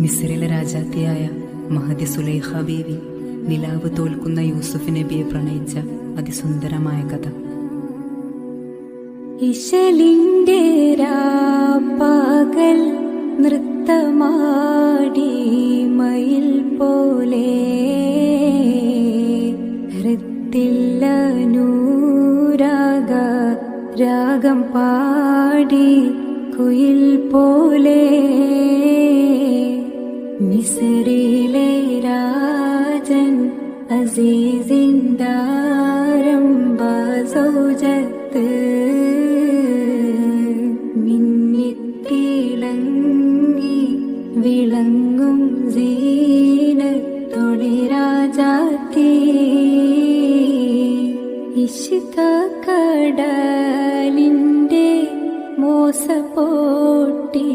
മിസ്രിലെ രാജാത്തിയായ മഹദി സുലൈഹ ബീവി നിലാവ് തോൽക്കുന്ന യൂസുഫ് നബിയെ പ്രണയിച്ച അതിസുന്ദരമായ കഥ. ഇശലിന്റെ പകൽ നൃത്തമാടി മയിൽ പോലെ ഹൃത്തില്ല രാഗം പാടി കുയിൽ പോലെ മിസറിലെ രാജൻ അസീസിന്ദാരംഭ സൗജത്ത് മിന്നിത്തിളങ്ങി വിളങ്ങും സീനത്തൊളി രാജാത്തി ഇഷ്ക കടലിന്റെ മോസ പോട്ടി